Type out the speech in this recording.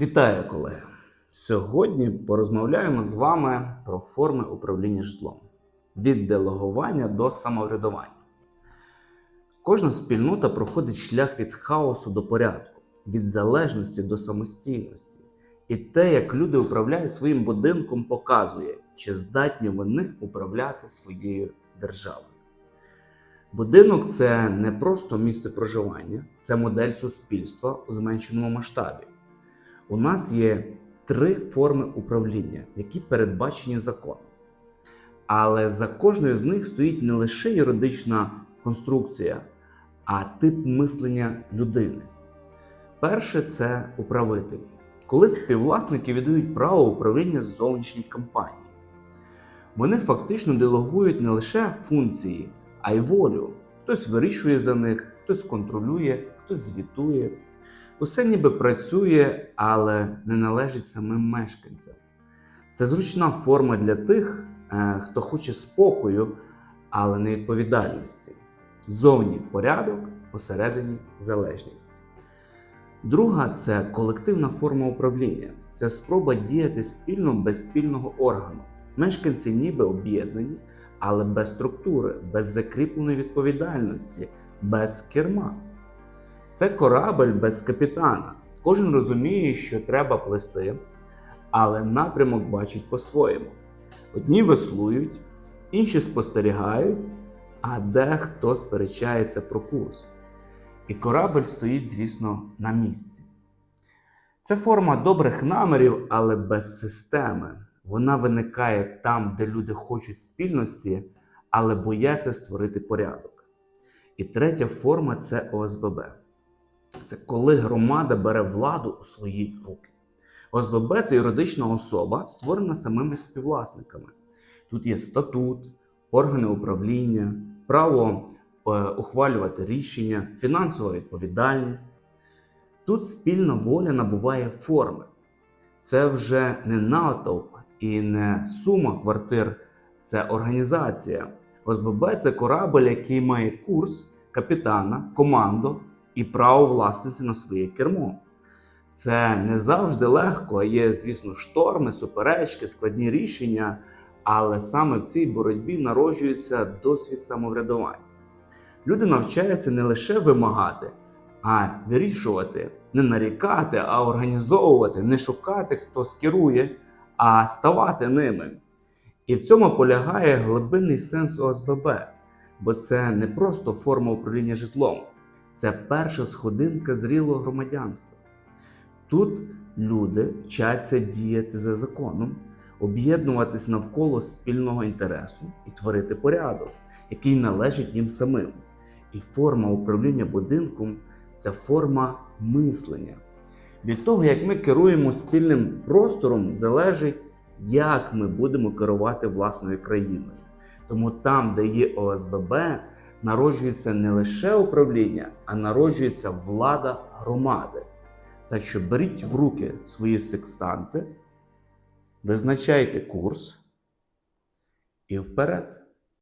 Вітаю, колеги! Сьогодні порозмовляємо з вами про форми управління житлом від делегування до самоврядування. Кожна спільнота проходить шлях від хаосу до порядку, від залежності до самостійності. І те, як люди управляють своїм будинком, показує, чи здатні вони управляти своєю державою. Будинок це не просто місце проживання, це модель суспільства у зменшеному масштабі. У нас є три форми управління, які передбачені законом. Але за кожною з них стоїть не лише юридична конструкція, а тип мислення людини. Перше це управитель, коли співвласники віддають право управління зовнішній компанії. Вони фактично делегують не лише функції, а й волю. Хтось вирішує за них, хтось контролює, хтось звітує. Усе ніби працює, але не належить самим мешканцям. Це зручна форма для тих, е, хто хоче спокою, але не відповідальності. Зовні порядок, посередині залежність. Друга це колективна форма управління. Це спроба діяти спільно без спільного органу. Мешканці ніби об'єднані, але без структури, без закріпленої відповідальності, без керма. Це корабель без капітана. Кожен розуміє, що треба плести, але напрямок бачить по-своєму. Одні веслують, інші спостерігають, а дехто сперечається про курс. І корабель стоїть, звісно, на місці. Це форма добрих намірів, але без системи. Вона виникає там, де люди хочуть спільності, але бояться створити порядок. І третя форма це ОСББ. Це коли громада бере владу у свої руки. ОСББ це юридична особа, створена самими співвласниками. Тут є статут, органи управління, право е, ухвалювати рішення, фінансова відповідальність. Тут спільна воля набуває форми. Це вже не натовп і не сума квартир, це організація. ОСББ це корабель, який має курс, капітана, команду і право власності на своє кермо. Це не завжди легко, а є, звісно, шторми, суперечки, складні рішення, але саме в цій боротьбі народжується досвід самоврядування. Люди навчаються не лише вимагати, а вирішувати, не нарікати, а організовувати, не шукати, хто скерує, а ставати ними. І в цьому полягає глибинний сенс ОСББ, бо це не просто форма управління житлом, це перша сходинка зрілого громадянства. Тут люди вчаться діяти за законом, об'єднуватись навколо спільного інтересу і творити порядок, який належить їм самим. І форма управління будинком це форма мислення. Від того, як ми керуємо спільним простором, залежить, як ми будемо керувати власною країною. Тому там, де є ОСББ, народжується не лише управління, а народжується влада громади. Так що беріть в руки свої секстанти, визначайте курс і вперед.